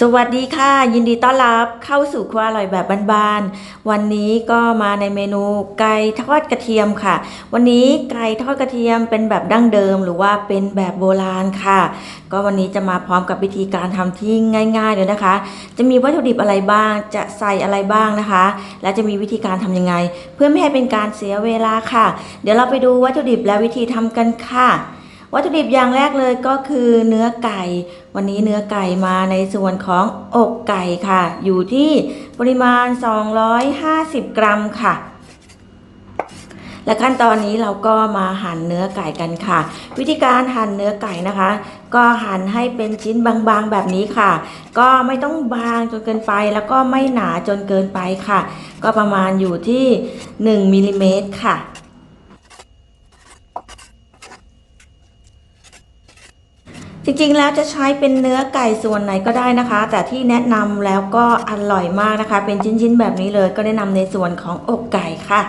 สวัสดีค่ะ ยินดีต้อนรับเข้าสู่ครัวอร่อยแบบบ้านๆวันนี้ก็มาในเมนูไก่ทอดกระเทียมค่ะ วันนี้ไก่ทอดกระเทียมเป็นแบบดั้งเดิม หรือว่าเป็นแบบโบราณค่ะ ก็วันนี้จะมาพร้อมกับวิธีการทำที่ง่ายๆเลยนะคะ จะมีวัตถุดิบอะไรบ้างจะใส่อะไรบ้างนะคะ และจะมีวิธีการทำยังไง เพื่อไม่ให้เป็นการเสียเวลาค่ะ เดี๋ยวเราไปดูวัตถุดิบและวิธีทำกันค่ะ วัตถุดิบอย่างแรกเลยก็คือเนื้อไก่ วันนี้เนื้อไก่มาในส่วนของอกไก่ค่ะ อยู่ที่ปริมาณ 250 กรัมค่ะ และขั้นตอนนี้เราก็มาหั่นเนื้อไก่กันค่ะ วิธีการหั่นเนื้อไก่นะคะ ก็หั่นให้เป็นชิ้นบางๆแบบนี้ค่ะ ก็ไม่ต้องบางจนเกินไปแล้วก็ไม่หนาจนเกินไปค่ะ ก็ประมาณอยู่ที่1มิลลิเมตรค่ะ จริงๆแล้วจะใช้เป็นเนื้อไก่ส่วนไหนก็ได้นะคะ แต่ที่แนะนำแล้วก็อร่อยมากนะคะ เป็นชิ้นๆแบบนี้เลยก็แนะนำในส่วนของอกไก่ค่ะ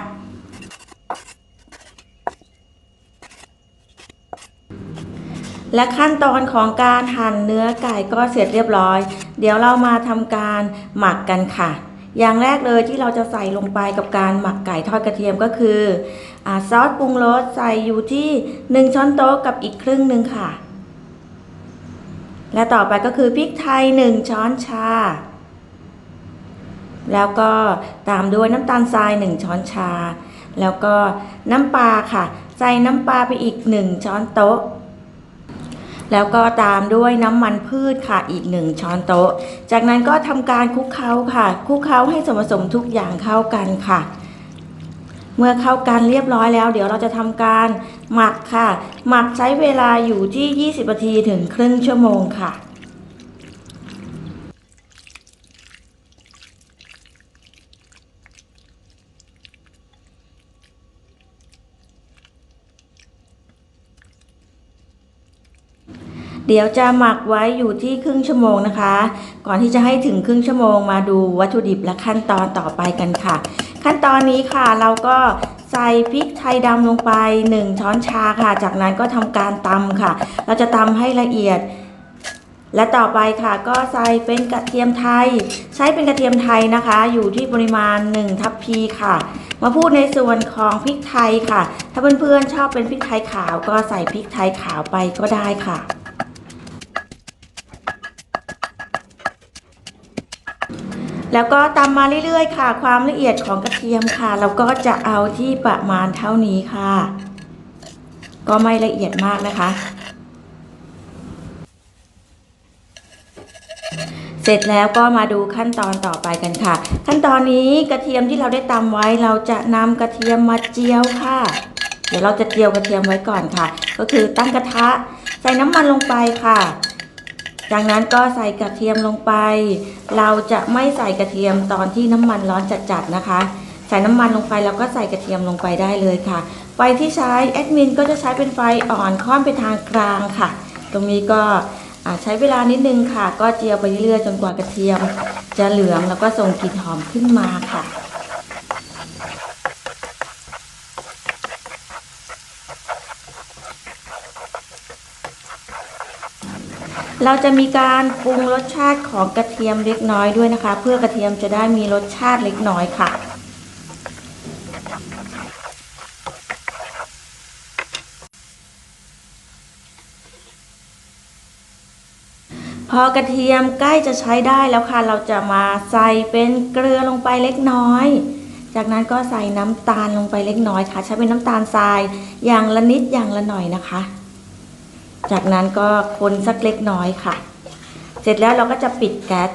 และขั้นตอนของการหั่นเนื้อไก่ก็เสร็จเรียบร้อย เดี๋ยวเรามาทำการหมักกันค่ะ อย่างแรกเลยที่เราจะใส่ลงไปกับการหมักไก่ทอดกระเทียมก็คืออซอสปรุงรสใส่อยู่ที่ 1 ช้อนโต๊ะกับอีกครึ่งหนึ่งค่ะ และต่อไปก็คือพริกไทย 1 ช้อนชา แล้วก็ตามด้วยน้ำตาลทราย 1 ช้อนชา แล้วก็น้ำปลาค่ะ ใส่น้ำปลาไปอีก 1 ช้อนโต๊ะ แล้วก็ตามด้วยน้ำมันพืชค่ะอีก 1 ช้อนโต๊ะ จากนั้นก็ทำการคลุกเคล้าค่ะ คลุกเคล้าให้ส่วนผสมทุกอย่างเข้ากันค่ะ เมื่อเข้ากันเรียบร้อยแล้ว เดี๋ยวเราจะทำการหมักค่ะ หมักใช้เวลาอยู่ที่ 20นาทีถึงครึ่งชั่วโมงค่ะเดี๋ยวจะหมักไว้อยู่ที่ครึ่งชั่วโมงนะคะ ก่อนที่จะให้ถึงครึ่งชั่วโมงมาดูวัตถุดิบและขั้นตอนต่อไปกันค่ะ ขั้นตอนนี้ค่ะเราก็ใส่พริกไทยดำลงไป 1 ช้อนชาค่ะ จากนั้นก็ทำการตำค่ะ เราจะตำให้ละเอียด และต่อไปค่ะ ก็ใส่เป็นกระเทียมไทย ใช้เป็นกระเทียมไทยนะคะ อยู่ที่ปริมาณ 1 ทัพพีค่ะ มาพูดในส่วนของพริกไทยค่ะ ถ้าเพื่อนๆชอบเป็นพริกไทยขาว ก็ใส่พริกไทยขาวไปก็ได้ค่ะ แล้วก็ตำมาเรื่อยๆ ค่ะ ความละเอียดของกระเทียมค่ะ เราก็จะเอาที่ประมาณเท่านี้ค่ะ ก็ไม่ละเอียดมากนะคะ เสร็จแล้วก็มาดูขั้นตอนต่อไปกันค่ะ ขั้นตอนนี้กระเทียมที่เราได้ตำไว้ เราจะนำกระเทียมมาเจียวค่ะ เดี๋ยวเราจะเจียวกระเทียมไว้ก่อนค่ะ ก็คือตั้งกระทะใส่น้ำมันลงไปค่ะ จากนั้นก็ใส่กระเทียมลงไป เราจะไม่ใส่กระเทียมตอนที่น้ำมันร้อนจัดๆนะคะ ใส่น้ำมันลงไปแล้วก็ใส่กระเทียมลงไปได้เลยค่ะ ไฟที่ใช้แอดมินก็จะใช้เป็นไฟอ่อนค่อนไปทางกลางค่ะ ตรงนี้ก็ใช้เวลานิดนึงค่ะ ก็เจียวไปเรื่อยๆจนกว่ากระเทียม จะเหลืองแล้วก็ส่งกลิ่นหอมขึ้นมาค่ะ เราจะมีการปรุงรสชาติของกระเทียมเล็กน้อยด้วยนะคะ เพื่อกระเทียมจะได้มีรสชาติเล็กน้อยค่ะ พอกระเทียมใกล้จะใช้ได้แล้วค่ะ เราจะมาใส่เป็นเกลือลงไปเล็กน้อย จากนั้นก็ใส่น้ำตาลลงไปเล็กน้อยค่ะ ใช้เป็นน้ำตาลทรายอย่างละนิดอย่างละหน่อยนะคะ จากนั้นก็คนสักเล็กน้อยค่ะ เสร็จแล้วเราก็จะปิดแก๊ส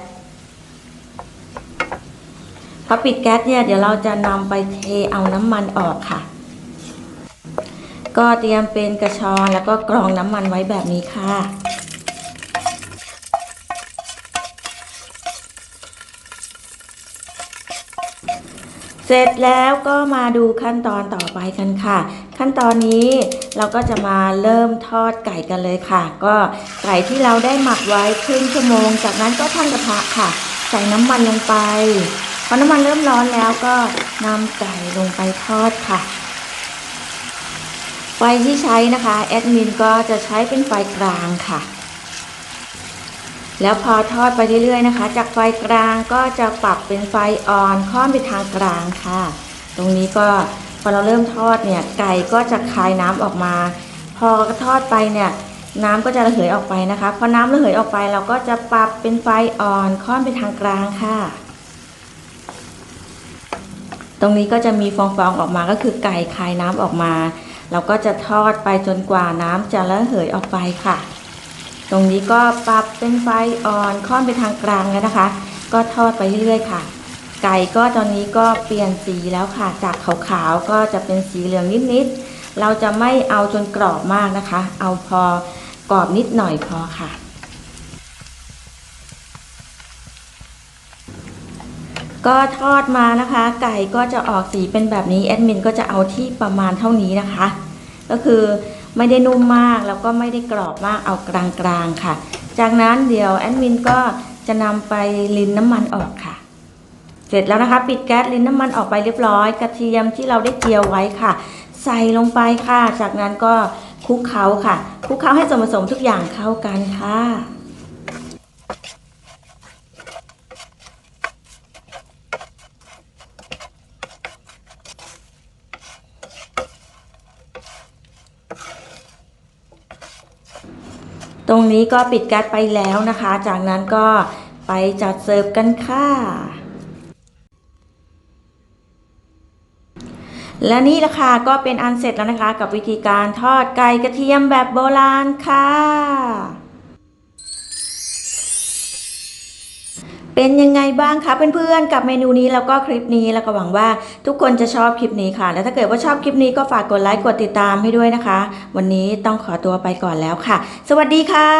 พอปิดแก๊สเนี่ยเดี๋ยวเราจะนำไปเทเอาน้ำมันออกค่ะ ก็เตรียมเป็นกระชอนแล้วก็กรองน้ำมันไว้แบบนี้ค่ะ เสร็จแล้วก็มาดูขั้นตอนต่อไปกันค่ะ ขั้นตอนนี้เราก็จะมาเริ่มทอดไก่กันเลยค่ะ ก็ไก่ที่เราได้หมักไว้ครึ่งชั่วโมง จากนั้นก็ตั้งกระทะค่ะ ใส่น้ำมันลงไปพอน้ำมันเริ่มร้อนแล้วก็นำไก่ลงไปทอดค่ะไฟที่ใช้นะคะแอดมินก็จะใช้เป็นไฟกลางค่ะ แล้วพอทอดไปเรื่อยๆนะคะ จากไฟกลางก็จะปรับเป็นไฟอ่อนค่อนไปทางกลางค่ะ ตรงนี้ก็พอเราเริ่มทอดเนี่ยไก่ก็จะคายน้ำออกมา พอทอดไปเนี่ยน้ำก็จะระเหยออกไปนะคะพอน้ำระเหยออกไปเราก็จะปรับเป็นไฟอ่อนค่อนไปทางกลางค่ะ ตรงนี้ก็จะมีฟองๆออกมาก็คือไก่คายน้ำออกมา เราก็จะทอดไปจนกว่าน้ำจะระเหยออกไปค่ะ ตรงนี้ก็ปรับเป็นไฟอ่อนค่อนไปทางกลางแล้วนะคะ ก็ทอดไปเรื่อยๆค่ะ ไก่ก็ตอนนี้ก็เปลี่ยนสีแล้วค่ะ จากขาวๆก็จะเป็นสีเหลืองนิดๆ เราจะไม่เอาจนกรอบมากนะคะ เอาพอกรอบนิดหน่อยพอค่ะ ก็ทอดมานะคะ ไก่ก็จะออกสีเป็นแบบนี้แอดมินก็จะเอาที่ประมาณเท่านี้นะคะ ก็คือ ไม่ได้นุ่มมากแล้วก็ไม่ได้กรอบมากเอากลางๆค่ะ จากนั้นเดี๋ยวแอดมินก็จะนำไปลินน้ำมันออกค่ะ เสร็จแล้วนะคะ ปิดแก๊สลินน้ำมันออกไปเรียบร้อย กระเทียมที่เราได้เจียวไว้ค่ะ ใส่ลงไปค่ะ จากนั้นก็คลุกเคล้าค่ะคลุกเคล้าให้ส่วนผสมทุกอย่างเข้ากันค่ะ ตรงนี้ก็ปิดแก๊สไปแล้วนะคะ จากนั้นก็ไปจัดเสิร์ฟกันค่ะ และนี่ละค่ะก็เป็นอันเสร็จแล้วนะคะ กับวิธีการทอดไก่กระเทียมแบบโบราณค่ะ เป็นยังไงบ้างคะเพื่อนๆกับเมนูนี้แล้วก็คลิปนี้แล้วก็หวังว่าทุกคนจะชอบคลิปนี้ค่ะ และถ้าเกิดว่าชอบคลิปนี้ก็ฝากกดไลค์กดติดตามให้ด้วยนะคะ วันนี้ต้องขอตัวไปก่อนแล้วค่ะ สวัสดีค่ะ